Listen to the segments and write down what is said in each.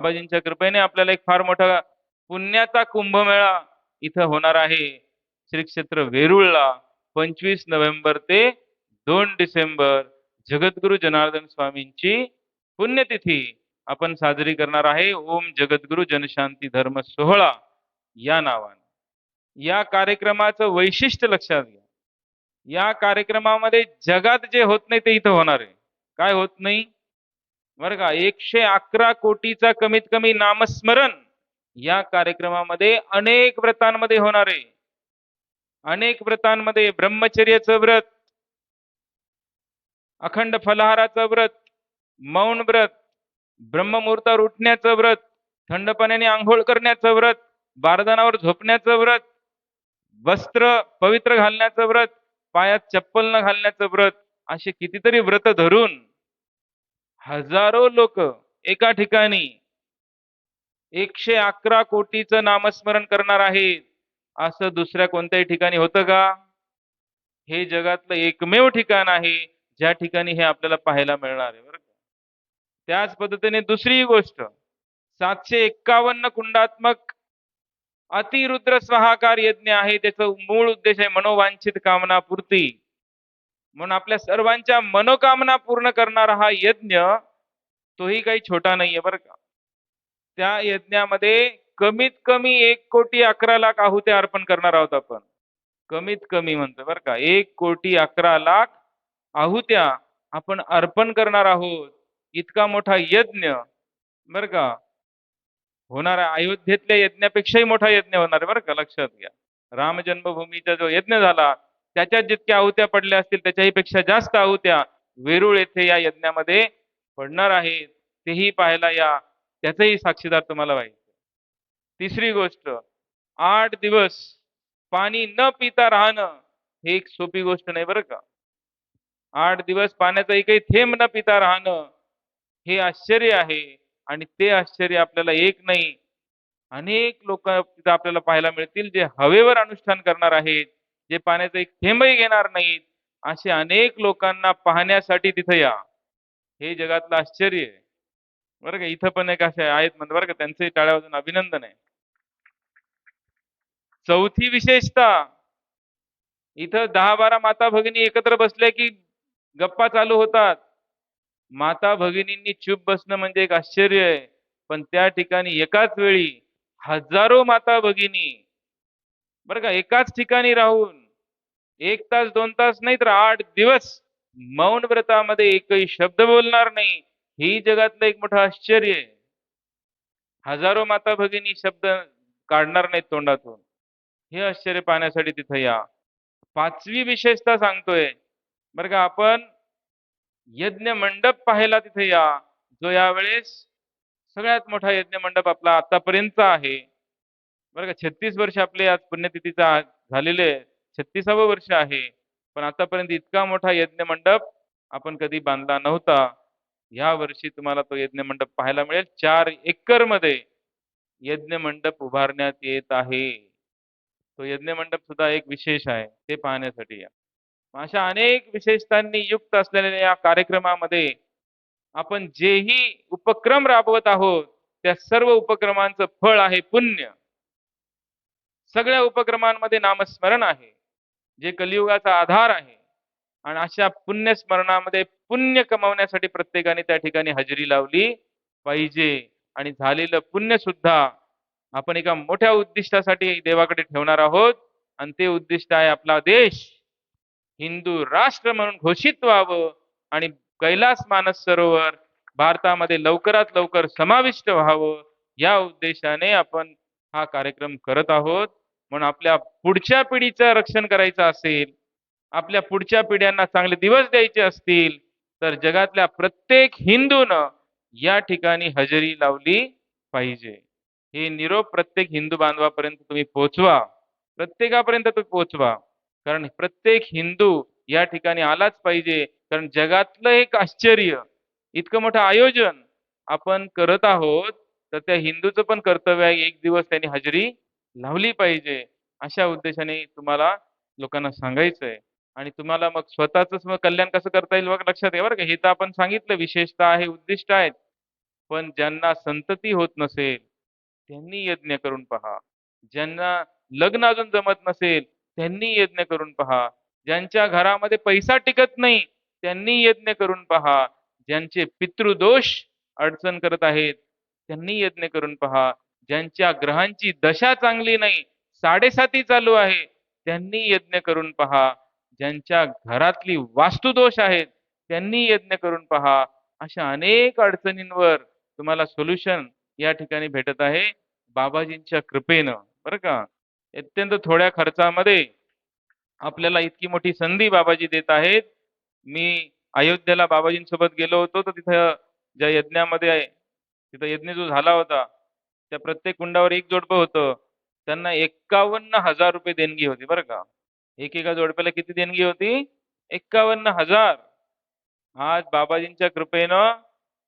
बाबाजींच्या कृपेने आपल्याला एक फार मोठा पुण्याचा कुंभमेळा इथं होणार आहे. श्री क्षेत्र वेरूळला पंचवीस नोव्हेंबर ते दोन डिसेंबर जगद्गुरु जनार्दन स्वामींची पुण्यतिथी आपण साजरी करणार आहे. ओम जगद्गुरु जनशांती धर्म सोहळा या नावाने. या कार्यक्रमाचं वैशिष्ट्य लक्षात घ्या. या कार्यक्रमामध्ये जगात जे होत नाही ते इथं होणार आहे. काय होत नाही? बरं का एकशे अकरा कोटीचा कमीत कमी नामस्मरण या कार्यक्रमामध्ये अनेक व्रतांमध्ये होणार आहे. अनेक व्रतांमध्ये ब्रह्मचर्याचं व्रत अखंड फलहाराचं व्रत मौन व्रत ब्रह्ममुहूर्तावर उठण्याचं व्रत थंड पाण्याने आंघोळ करण्याचं व्रत बारदानावर झोपण्याचं व्रत वस्त्र पवित्र घालण्याचं व्रत पायात चप्पल न घालण्याचं व्रत असे कितीतरी व्रत धरून हजारो लोक एका ठिकाणी एकशे अकरा कोटीचं नामस्मरण करणार आहेत. असं दुसऱ्या कोणत्याही ठिकाणी होतं का? हे जगातलं एकमेव ठिकाण आहे ज्या ठिकाणी हे आपल्याला पाहायला मिळणार आहे बरं का? त्याच पद्धतीने दुसरी गोष्ट सातशे एक्कावन्न कुंडात्मक अतिरुद्र स्वाहाकार यज्ञ आहे त्याचं मूळ उद्देश आहे मनोवांछित कामनापूर्ती. म्हणून आपल्या सर्वांच्या मनोकामना पूर्ण करणारा हा यज्ञ तोही काही छोटा नाहीये बरं का. त्या यज्ञामध्ये कमीत कमी एक कोटी अकरा लाख आहुत्या अर्पण करणार आहोत आपण. कमीत कमी म्हणतो बरं का. एक कोटी अकरा लाख आहुत्या आपण अर्पण करणार आहोत. इतका मोठा यज्ञ बरं का. होणार अयोध्येतल्या यज्ञापेक्षाही मोठा यज्ञ होणार आहे बरं का. लक्षात घ्या. राम जन्मभूमीचा जो यज्ञ झाला त्याच्यात जितक्या आहुत्या पडल्या असतील त्याच्याही पेक्षा जास्त आहुत्या वेरूळ येथे या यज्ञामध्ये पडणार आहेत. तेही पाहायला या. त्याचही साक्षीदार तुम्हाला व्हायचं तिसरी गोष्ट आठ दिवस पाणी न पिता राहणं हे एक सोपी गोष्ट नाही बरं का? आठ दिवस पाण्याचा एकही थेंब न पिता राहणं हे आश्चर्य आहे आणि ते आश्चर्य आपल्याला एक नाही. अनेक लोक तिथं आपल्याला पाहायला मिळतील जे हवेवर अनुष्ठान करणार आहेत. जे पाण्याचा एक थेंबही घेणार नाहीत असे अनेक लोकांना पाहण्यासाठी तिथं या. हे जगातलं आश्चर्य आहे. बरं का इथं पण एक असे आहेत म्हणजे बरं का त्यांचंही टाळ्या वाजून अभिनंदन आहे. चौथी विशेषता इथं दहा बारा माता भगिनी एकत्र बसल्या की गप्पा चालू होतात. माता भगिनींनी चूप बसणं म्हणजे एक आश्चर्य आहे. पण त्या ठिकाणी एकाच वेळी हजारो माता भगिनी बरं का एकाच ठिकाणी राहून एक तास दोन तास नाही तर आठ दिवस मौन व्रतामध्ये एकही शब्द बोलणार नाही. ही जगातलं एक मोठं आश्चर्य आहे. हजारो माता भगिनी शब्द काढणार नाहीत तोंडातून. हे आश्चर्य पाहण्यासाठी तिथं या. पाचवी विशेषता सांगतोय. बरं का आपण यज्ञ मंडप पाहायला तिथे या. जो यावेळेस सगळ्यात मोठा यज्ञ मंडप आपला आतापर्यंतचा आहे. बरं का छत्तीस वर्ष आपले आज पुण्यतिथीचा झालेले छत्तीसावं वर्ष आहे. पण आतापर्यंत इतका मोठा यज्ञ मंडप आपण कधी बांधला नव्हता. या वर्षी तुम्हाला तो यज्ञ मंडप पाहायला मिळेल. चार एकरमध्ये यज्ञ मंडप उभारण्यात येत आहे. तो यज्ञ मंडप सुद्धा एक विशेष आहे ते पाहण्यासाठी या. अशा अनेक विशेषतांनी युक्त असलेल्या या कार्यक्रमामध्ये आपण जेही उपक्रम राबवत आहोत त्या सर्व उपक्रमांचं फळ आहे पुण्य. सगळ्या उपक्रमांमध्ये नामस्मरण आहे. जे कलियुगाचा आधार आहे आणि अशा पुण्य स्मरणामध्ये पुण्य कमावण्यासाठी प्रत्येकाने त्या ठिकाणी हजेरी लावली पाहिजे. आणि झालेलं पुण्य सुद्धा आपण एका मोठ्या उद्दिष्टासाठी देवाकडे ठेवणार आहोत. आणि ते उद्दिष्ट आहे आपला देश हिंदू राष्ट्र म्हणून घोषित व्हावं आणि कैलास मानस सरोवर भारतामध्ये लवकरात लवकर समाविष्ट व्हावं. या उद्देशाने आपण हा कार्यक्रम करत आहोत. म्हणून आपल्या पुढच्या पिढीचं रक्षण करायचं असेल आपल्या पुढच्या पिढ्यांना चांगले दिवस द्यायचे असतील तर जगातल्या प्रत्येक हिंदूनं या ठिकाणी हजेरी लावली पाहिजे. हे निरोप प्रत्येक हिंदू बांधवापर्यंत तुम्ही पोहोचवा प्रत्येकापर्यंत तुम्ही पोहोचवा कारण प्रत्येक हिंदू या ठिकाणी आलाच पाहिजे. कारण जगातलं एक आश्चर्य इतकं मोठं आयोजन आपण करत आहोत तर त्या हिंदूचं पण कर्तव्य आहे एक दिवस त्यांनी हजेरी लावली पाहिजे. अशा उद्देशाने तुम्हाला लोकांना सांगायचं आहे आणि तुम्हाला मग स्वतःच मग कल्याण कसं करता येईल बघ लक्षात घ्या बरं का. हे तर आपण सांगितलं विशेषता आहे उद्दिष्ट आहेत. पण ज्यांना संतती होत नसेल त्यांनी यज्ञ करून पहा. ज्यांना लग्न अजून जमत नसेल त्यांनी यज्ञ करून पहा. ज्यांच्या घरामध्ये पैसा टिकत नाही त्यांनी यज्ञ करून पहा. ज्यांचे पितृदोष अडचण करत आहेत त्यांनी यज्ञ करून पहा. ज्यांच्या ग्रहांची दशा चांगली नाही साडेसाती चालू आहे त्यांनी यज्ञ करून पहा. ज्यांच्या घरातली वास्तुदोष आहेत त्यांनी यज्ञ करून पहा. अशा अनेक अडचणींवर तुम्हाला सोल्युशन या ठिकाणी भेटत आहे. बाबाजींच्या कृपेनं बरं का? अत्यंत थोड्या खर्चामध्ये आपल्याला इतकी मोठी संधी बाबाजी देत आहेत. मी अयोध्येला बाबाजींसोबत गेलो होतो तर तिथं ज्या यज्ञामध्ये आहे तिथं यज्ञ जो झाला होता त्या प्रत्येक कुंडावर एक जोडपं होतं. त्यांना एक्कावन्न हजार रुपये देणगी होती बरं का. एकेका जोडप्याला किती देणगी होती? एक्कावन्न हजार. आज बाबाजींच्या कृपेनं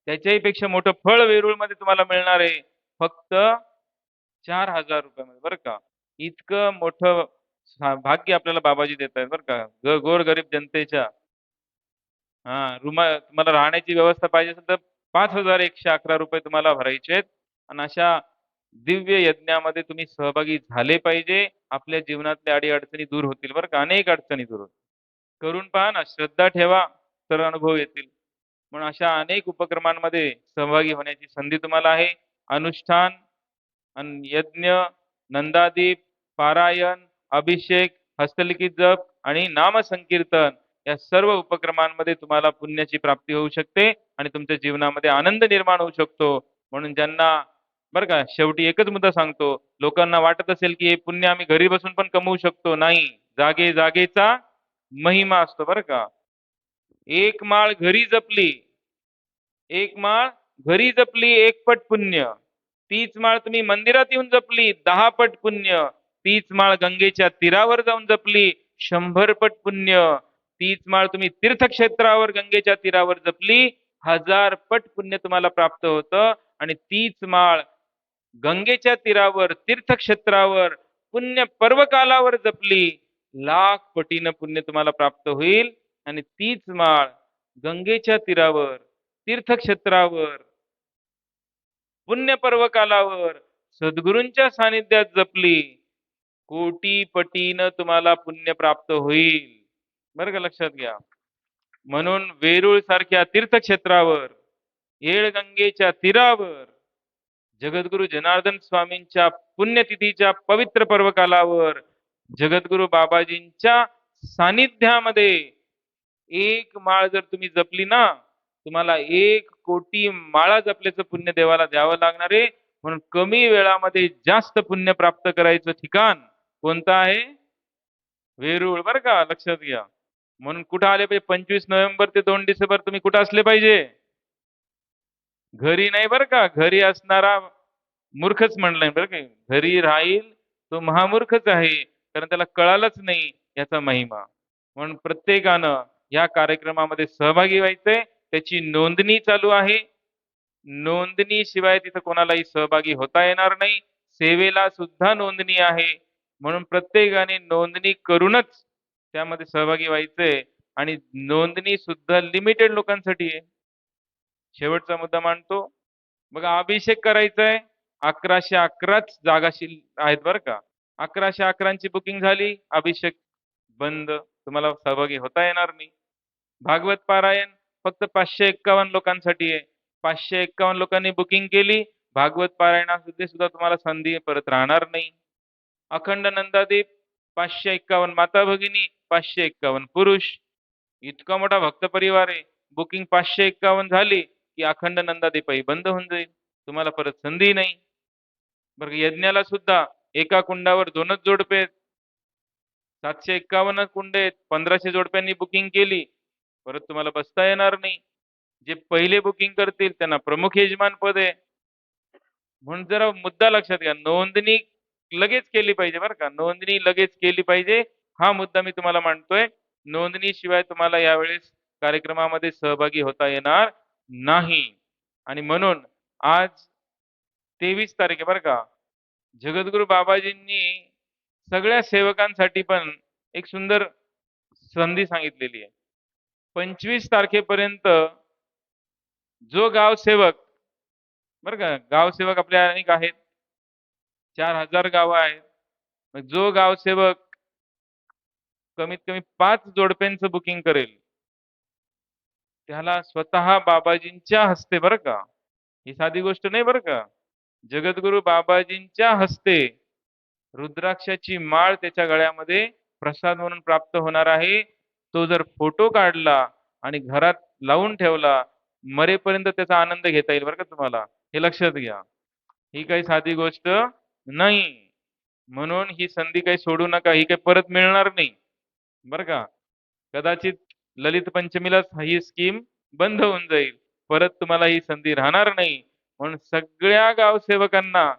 त्याच्याही पेक्षा मोठं फळ वेरूळमध्ये तुम्हाला मिळणार आहे. फक्त चार हजार रुपयामध्ये बरं का. इतकं मोठं भाग्य आपल्याला बाबाजी देत आहेत बरं का. ग गोरगरीब जनतेच्या. हा रुमा तुम्हाला राहण्याची व्यवस्था पाहिजे असेल तर पाच हजार एकशे अकरा रुपये तुम्हाला भरायचे आहेत. आणि अशा दिव्य यज्ञामध्ये तुम्ही सहभागी झाले पाहिजे. आपल्या जीवनातल्या अडी अडचणी दूर होतील बरं का? अनेक अडचणी दूर होतील. करून पहा ना श्रद्धा ठेवा तर अनुभव येतील. म्हणून अशा अनेक उपक्रमांमध्ये सहभागी होण्याची संधी तुम्हाला आहे. अनुष्ठान अन यज्ञ नंदादीप पारायण अभिषेक हस्तलिखित जप आणि नामसंकीर्तन या सर्व उपक्रमांमध्ये तुम्हाला पुण्याची प्राप्ती होऊ शकते आणि तुमच्या जीवनामध्ये आनंद निर्माण होऊ शकतो. म्हणून ज्यांना बरं का शेवटी एकच मुद्दा सांगतो. लोकांना वाटत असेल की हे पुण्य आम्ही घरी बसून पण कमवू शकतो. नाही जागे जागेचा महिमा असतो बरं का. एक माळ घरी जपली एक माळ घरी जपली एक पट पुण्य. तीच माळ तुम्ही मंदिरात येऊन जपली दहा पट पुण्य. तीच माळ गंगेच्या तीरावर जाऊन जपली शंभर पट पुण्य. तीच माळ तुम्ही तीर्थक्षेत्रावर गंगेच्या तीरावर जपली हजार पट पुण्य तुम्हाला प्राप्त होतं. आणि तीच माळ गंगेच्या तीरावर तीर्थक्षेत्रावर पुण्य पर्वकालावर जपली लाख पटीनं पुण्य तुम्हाला प्राप्त होईल. आणि तीच माळ गंगेच्या तीरावर तीर्थक्षेत्रावर पुण्य पर्वकालावर सद्गुरूंच्या सानिध्यात जपली. कोटी पटीनं तुम्हाला पुण्य प्राप्त होईल. बरं का लक्षात घ्या. म्हणून वेरूळ सारख्या तीर्थक्षेत्रावर येळगंगेच्या तीरावर जगद्गुरु जनार्दन स्वामींच्या पुण्यतिथीच्या पवित्र पर्वकालावर जगद्गुरु बाबाजींच्या सानिध्यामध्ये एक माळ जर तुम्ही जपली ना तुम्हाला एक कोटी माळा जपल्याचं पुण्य देवाला द्यावं लागणार आहे. म्हणून कमी वेळामध्ये जास्त पुण्य प्राप्त करायचं ठिकाण कोणतं आहे? वेरूळ बरं का लक्षात घ्या. म्हणून कुठं आले पाहिजे? पंचवीस नोव्हेंबर ते दोन डिसेंबर तुम्ही कुठं असले पाहिजे? घरी नाही बरं का घरी असणारा मूर्खच म्हणलाय बरं का घरी राहील तो महामूर्खच आहे कारण त्याला कळालंच नाही याचा महिमा. म्हणून प्रत्येकानं या कार्यक्रमामध्ये सहभागी व्हायचंय त्याची नोंदणी चालू आहे. नोंदणी शिवाय तिथं कोणालाही सहभागी होता येणार नाही सेवेला सुद्धा नोंदणी आहे. म्हणून प्रत्येकाने नोंदणी करूनच त्यामध्ये सहभागी व्हायचंय. आणि नोंदणी सुद्धा लिमिटेड लोकांसाठी आहे. शेवटचा मुद्दा मांडतो. बघा अभिषेक करायचा आहे अकराशे अकराच जागाशी आहेत बरं का. अकराशे अकरांची बुकिंग झाली. अभिषेक बंद. तुम्हाला सहभागी होता येणार नाही. भागवत पारायण फक्त पाचशे एक्कावन्न लोकांसाठी आहे. पाचशे एक्कावन्न लोकांनी बुकिंग केली. भागवत पारायणासाठी सुद्धा तुम्हाला संधी परत राहणार नाही. अखंड नंदादीप पाचशे एक्कावन्न माता भगिनी पाचशे एक्कावन्न पुरुष. इतका मोठा भक्त परिवार आहे. बुकिंग पाचशे एक्कावन्न झाली. की अखंड नंदादीपाई बंद होऊन जाईल. तुम्हाला परत संधी नाही. बरं यज्ञाला सुद्धा एका कुंडावर दोनच जोडपे आहेत. सातशे एक्कावन्न कुंड आहेत. पंधराशे जोडप्यांनी बुकिंग केली. परत तुम्हाला बसता येणार नाही. जे पहिले बुकिंग करतील त्यांना प्रमुख यजमान पद आहे. म्हणून जरा मुद्दा लक्षात घ्या. नोंदणी लगेच केली पाहिजे बरं का. नोंदणी लगेच केली पाहिजे. हा मुद्दा मी तुम्हाला मांडतोय. नोंदणी शिवाय तुम्हाला यावेळेस कार्यक्रमामध्ये सहभागी होता येणार नाही. आणि म्हणून आज तेवीस तारीख आहे बरं का. जगद्गुरु बाबाजींनी सगळ्या सेवकांसाठी पण एक सुंदर संधी सांगितलेली आहे. पंचवीस तारखेपर्यंत जो गाव सेवक बरं का गावसेवक आपल्या अनेक आहेत. चार हजार गावं आहेत. जो गावसेवक कमीत कमी पाच जोडप्यांचं बुकिंग करेल त्याला स्वतः बाबाजींच्या हस्ते बरं का? ही साधी गोष्ट नाही बरं का? जगद्गुरु बाबाजींच्या हस्ते रुद्राक्षाची माळ त्याच्या गळ्यामध्ये प्रसाद म्हणून प्राप्त होणार आहे. तो जर फोटो काढला आणि घरात लावून ठेवला मरेपर्यंत त्याचा आनंद घेता येईल बरं का तुम्हाला? हे लक्षात घ्या. ही काही साधी गोष्ट नाही. म्हणून ही संधी काही सोडू नका ही काही परत मिळणार नाही. बरं का? कदाचित ललित पंचमीलाच ही स्कीम बंद होऊन जाईल. परत तुम्हाला ही संधी राहणार नाही. म्हणून सगळ्या गावसेवकांना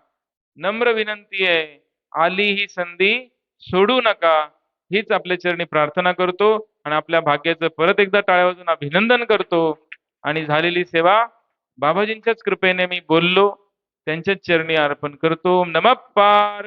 नम्र विनंती आहे आली ही संधी सोडू नका. हीच आपल्या चरणी प्रार्थना करतो आणि आपल्या भाग्याचं परत एकदा टाळ्या वाजून अभिनंदन करतो. आणि झालेली सेवा बाबाजींच्याच कृपेने मी बोललो त्यांच्याच चरणी अर्पण करतो. नमः पार